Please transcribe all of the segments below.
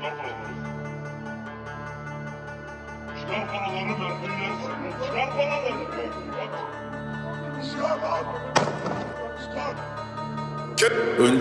Çıkar paraları. Çıkar paraları verdiler seni. Çıkar paraları. Bak. Çıkar lan. Çıkar. Ön...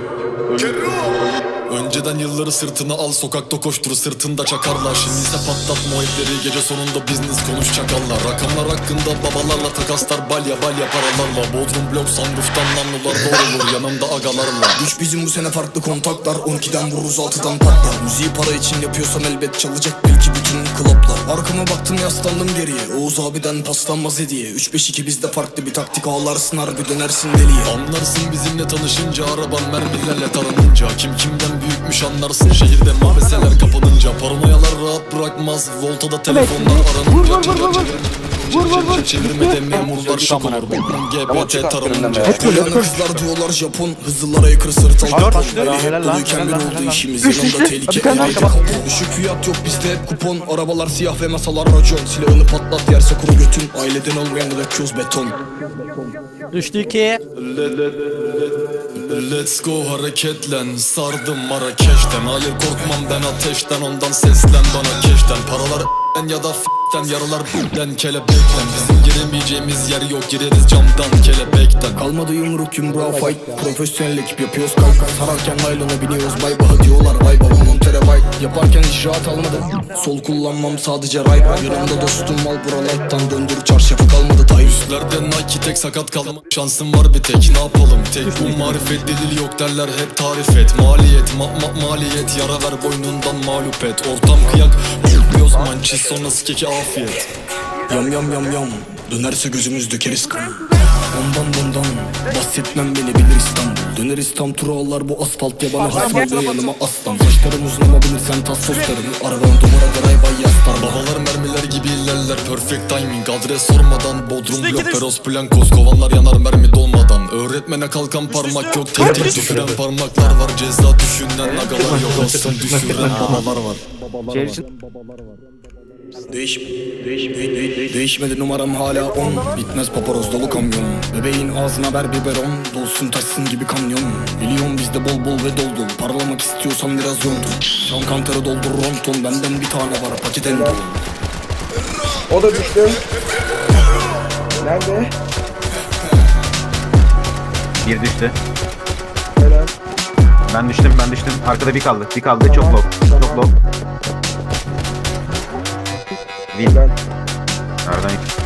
Önceden yılları sırtına al sokakta koştur sırtında çakarlar. Şimdi ise patlatma o ipleri gece sonunda business konuş çakallar. Rakamlar hakkında babalarla takaslar balya balya paralarla. Bodrum blok sunrooftan namlular doğrulur yanımda agalarla. Güç bizim bu sene farklı kontaklar 12'den vururuz 6'dan patlar Müziği para için yapıyorsam elbet çalacak belki bütün klaplar Arkama baktım yaslandım geriye. Oğuz abiden paslanmaz hediye. 3-5-2 bizde farklı bir taktik. Ağlarsın harbi dönersin deliye. Anlarsın bizimle tanışınca araban mermilerle taranınca Kim kimden büyükmüş anlarsın şehirde mabeseler kapanınca. Paranoyalar rahat bırakmaz voltada telefonlar aranınca Çevir çevir Çevirmede memurlar şok olur Bokun GBT taranınca Uyanık kızlar diyorlar Japon Hızlılara yakır sırt altı bir lan, oldu işimiz Yanımda tehlike Düşük fiyat yok bizde. Hep kupon Arabalar siyah ve masalar racon Silahını patlat yerse kuru götün. Aileden olmayan döküyoruz beton. Düştü iki. Let's go hareketlen. Sardım Marrakeş'ten. Hayır korkmam ben ateşten. Ondan seslen bana keşten. Paralar en ya da f***ten Yaralar b***den kelebekten. Bizim giremeyeceğimiz yer yok Gireriz camdan kelebekten. Kalmadı yumruk yumruğa fight. Profesyonel ekip yapıyoruz kanka. Sararken naylona biniyoruz bay baha diyorlar. Vay baba montere vay. Yaparken hiç rahat almadım Sol kullanmam sadece ray Yanımda dostum mal buralardan Döndür çarşafı. Kalmadı tay. Üstlerde Nike tek sakat kalma. Şansım var bir tek ne yapalım? Tek Bu marifet delil yok derler hep tarif et. Maliyet ma ma maliyet. Yara ver boynundan mağlup et. Ortam kıyak Yapıyoruz mançiz sonrası keki afiyet. Yam yam yam yam Dönerse gözümüz dökeriz kan Ondan bundan Bahsetmem beni bilir İstanbul. Döneriz tam turalar bu asfalt ya bana hasret ve yanıma aslan. Saçlarım uzun ama bilirsen tas soslarım Arabanın duvara garay bay yastar. Babalar mermiler gibi ilerler. Perfect timing. Adres sormadan Bodrum blok Peros Blancos Kovanlar yanar mermi dolmadan. Öğretmene kalkan parmak yok. Tek tek düşüren parmaklar var. Ceza düşünen agalar yok. Olsun düşüren babalar var Değiş, değiş, de- de- de- değişmedi numaram hala on Bitmez paparoz dolu kamyon Bebeğin ağzına ver biberon Dolsun taşsın gibi kamyon Milyon bizde bol bol ve dol dol Parlamak istiyorsan biraz yoldur Şan kantarı doldur ronton Benden bir tane var paket endo O da düştü. Nerede? Bir düştü. Helal. Ben düştüm ben düştüm. Arkada bir kaldı. Bir kaldı. Çok low. Çok low. Helal. Nereden?